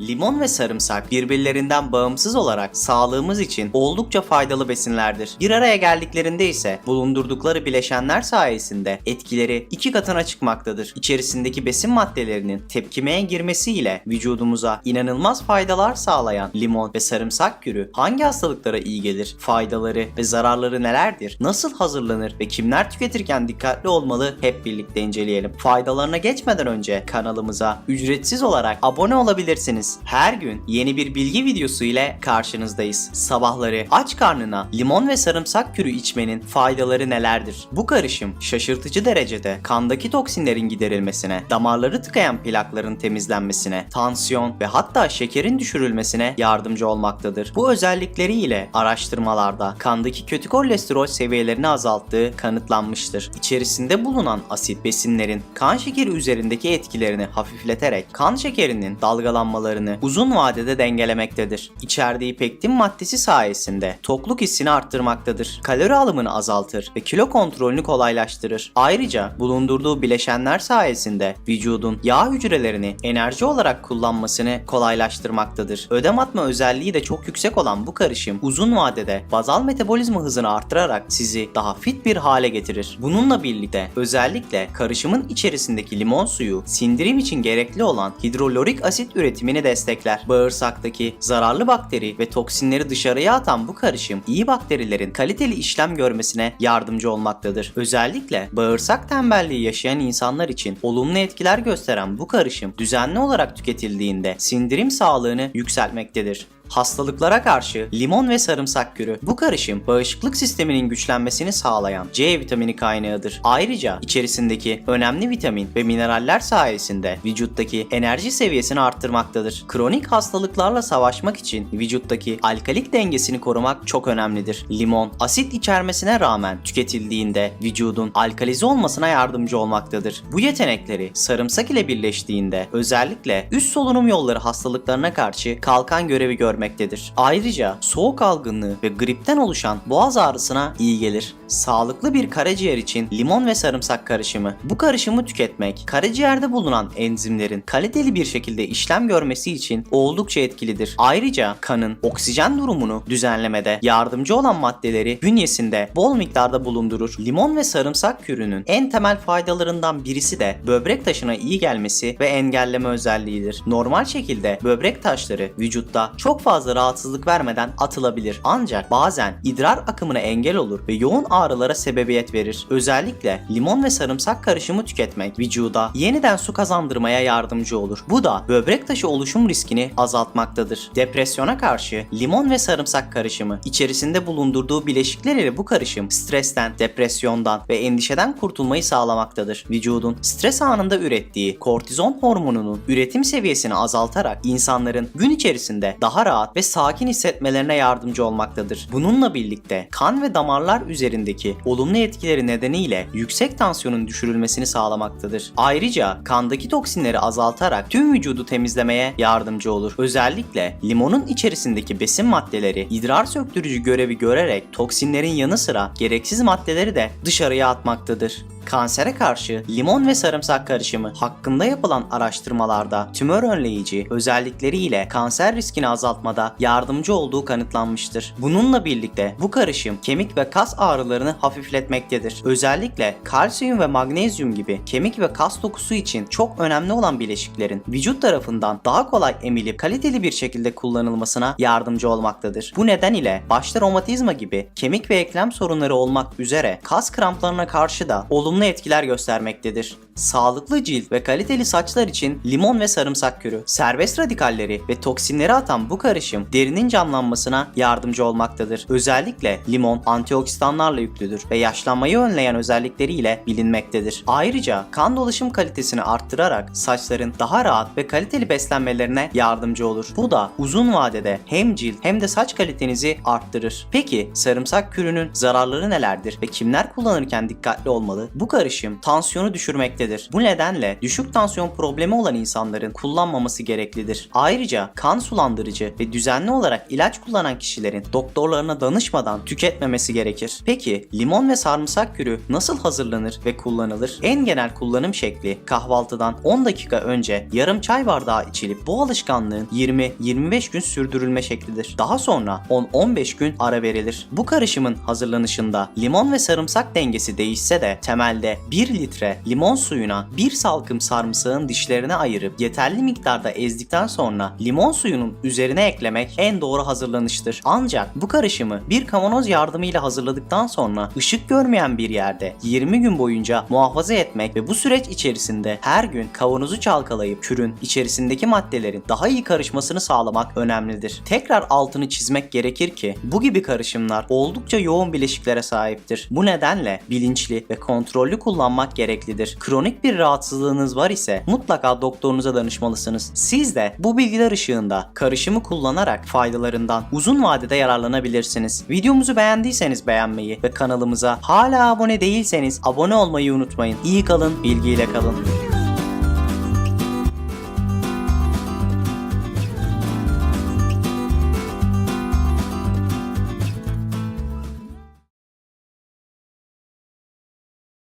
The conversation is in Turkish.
Limon ve sarımsak birbirlerinden bağımsız olarak sağlığımız için oldukça faydalı besinlerdir. Bir araya geldiklerinde ise bulundurdukları bileşenler sayesinde etkileri iki katına çıkmaktadır. İçerisindeki besin maddelerinin tepkimeye girmesiyle vücudumuza inanılmaz faydalar sağlayan limon ve sarımsak kürü hangi hastalıklara iyi gelir? Faydaları ve zararları nelerdir? Nasıl hazırlanır ve kimler tüketirken dikkatli olmalı? Hep birlikte inceleyelim. Faydalarına geçmeden önce kanalımıza ücretsiz olarak abone olabilirsiniz. Her gün yeni bir bilgi videosu ile karşınızdayız. Sabahları aç karnına limon ve sarımsak kürü içmenin faydaları nelerdir? Bu karışım şaşırtıcı derecede kandaki toksinlerin giderilmesine, damarları tıkayan plakların temizlenmesine, tansiyon ve hatta şekerin düşürülmesine yardımcı olmaktadır. Bu özellikleriyle araştırmalarda kandaki kötü kolesterol seviyelerini azalttığı kanıtlanmıştır. İçerisinde bulunan asit besinlerin kan şekeri üzerindeki etkilerini hafifleterek kan şekerinin dalgalanmalarını uzun vadede dengelemektedir. İçerdiği pektin maddesi sayesinde tokluk hissini arttırmaktadır. Kalori alımını azaltır ve kilo kontrolünü kolaylaştırır. Ayrıca bulundurduğu bileşenler sayesinde vücudun yağ hücrelerini enerji olarak kullanmasını kolaylaştırmaktadır. Ödem atma özelliği de çok yüksek olan bu karışım uzun vadede bazal metabolizma hızını artırarak sizi daha fit bir hale getirir. Bununla birlikte özellikle karışımın içerisindeki limon suyu sindirim için gerekli olan hidrolorik asit üretimini destekler. Bağırsaktaki zararlı bakteri ve toksinleri dışarıya atan bu karışım iyi bakterilerin kaliteli işlem görmesine yardımcı olmaktadır. Özellikle bağırsak tembelliği yaşayan insanlar için olumlu etkiler gösteren bu karışım düzenli olarak tüketildiğinde sindirim sağlığını yükseltmektedir. Hastalıklara karşı limon ve sarımsak kürü. Bu karışım bağışıklık sisteminin güçlenmesini sağlayan C vitamini kaynağıdır. Ayrıca içerisindeki önemli vitamin ve mineraller sayesinde vücuttaki enerji seviyesini arttırmaktadır. Kronik hastalıklarla savaşmak için vücuttaki alkalik dengesini korumak çok önemlidir. Limon asit içermesine rağmen tüketildiğinde vücudun alkalize olmasına yardımcı olmaktadır. Bu yetenekleri sarımsak ile birleştiğinde özellikle üst solunum yolları hastalıklarına karşı kalkan görevi görmektedir. Ayrıca soğuk algınlığı ve gripten oluşan boğaz ağrısına iyi gelir. Sağlıklı bir karaciğer için limon ve sarımsak karışımı. Bu karışımı tüketmek karaciğerde bulunan enzimlerin kaliteli bir şekilde işlem görmesi için oldukça etkilidir. Ayrıca kanın oksijen durumunu düzenlemede yardımcı olan maddeleri bünyesinde bol miktarda bulundurur. Limon ve sarımsak kürünün en temel faydalarından birisi de böbrek taşına iyi gelmesi ve engelleme özelliğidir. Normal şekilde böbrek taşları vücutta çok fazla rahatsızlık vermeden atılabilir. Ancak bazen idrar akımına engel olur ve yoğun ağrılara sebebiyet verir. Özellikle limon ve sarımsak karışımı tüketmek vücuda yeniden su kazandırmaya yardımcı olur. Bu da böbrek taşı oluşum riskini azaltmaktadır. Depresyona karşı limon ve sarımsak karışımı içerisinde bulundurduğu bileşikler ile bu karışım stresten, depresyondan ve endişeden kurtulmayı sağlamaktadır. Vücudun stres anında ürettiği kortizon hormonunun üretim seviyesini azaltarak insanların gün içerisinde daha rahat ve sakin hissetmelerine yardımcı olmaktadır. Bununla birlikte kan ve damarlar üzerindeki olumlu etkileri nedeniyle yüksek tansiyonun düşürülmesini sağlamaktadır. Ayrıca kandaki toksinleri azaltarak tüm vücudu temizlemeye yardımcı olur. Özellikle limonun içerisindeki besin maddeleri idrar söktürücü görevi görerek toksinlerin yanı sıra gereksiz maddeleri de dışarıya atmaktadır. Kansere karşı limon ve sarımsak karışımı hakkında yapılan araştırmalarda tümör önleyici özellikleriyle kanser riskini azaltmada yardımcı olduğu kanıtlanmıştır. Bununla birlikte bu karışım kemik ve kas ağrılarını hafifletmektedir. Özellikle kalsiyum ve magnezyum gibi kemik ve kas dokusu için çok önemli olan bileşiklerin vücut tarafından daha kolay emilip kaliteli bir şekilde kullanılmasına yardımcı olmaktadır. Bu neden ile başta romatizma gibi kemik ve eklem sorunları olmak üzere kas kramplarına karşı da olumlu etkiler göstermektedir. Sağlıklı cilt ve kaliteli saçlar için limon ve sarımsak kürü, serbest radikalleri ve toksinleri atan bu karışım derinin canlanmasına yardımcı olmaktadır. Özellikle limon antioksidanlarla yüklüdür ve yaşlanmayı önleyen özellikleriyle bilinmektedir. Ayrıca kan dolaşım kalitesini arttırarak saçların daha rahat ve kaliteli beslenmelerine yardımcı olur. Bu da uzun vadede hem cilt hem de saç kalitenizi arttırır. Peki sarımsak kürünün zararları nelerdir ve kimler kullanırken dikkatli olmalı? Bu karışım tansiyonu düşürmektedir etmektedir. Bu nedenle düşük tansiyon problemi olan insanların kullanmaması gereklidir. Ayrıca kan sulandırıcı ve düzenli olarak ilaç kullanan kişilerin doktorlarına danışmadan tüketmemesi gerekir. Peki limon ve sarımsak kürü nasıl hazırlanır ve kullanılır? En genel kullanım şekli kahvaltıdan 10 dakika önce yarım çay bardağı içilip bu alışkanlığın 20-25 gün sürdürülme şeklidir. Daha sonra 10-15 gün ara verilir. Bu karışımın hazırlanışında limon ve sarımsak dengesi değişse de temelde 1 litre limon suyuna 1 salkım sarımsağın dişlerine ayırıp yeterli miktarda ezdikten sonra limon suyunun üzerine eklemek en doğru hazırlanıştır. Ancak bu karışımı bir kavanoz yardımıyla hazırladıktan sonra ışık görmeyen bir yerde 20 gün boyunca muhafaza etmek ve bu süreç içerisinde her gün kavanozu çalkalayıp kürün içerisindeki maddelerin daha iyi karışmasını sağlamak önemlidir. Tekrar altını çizmek gerekir ki bu gibi karışımlar oldukça yoğun bileşiklere sahiptir. Bu nedenle bilinçli ve kontrollü kullanmak gereklidir. Kronik bir rahatsızlığınız var ise mutlaka doktorunuza danışmalısınız. Siz de bu bilgiler ışığında karışımı kullanarak faydalarından uzun vadede yararlanabilirsiniz. Videomuzu beğendiyseniz beğenmeyi ve kanalımıza hala abone değilseniz abone olmayı unutmayın. İyi kalın, bilgiyle kalın.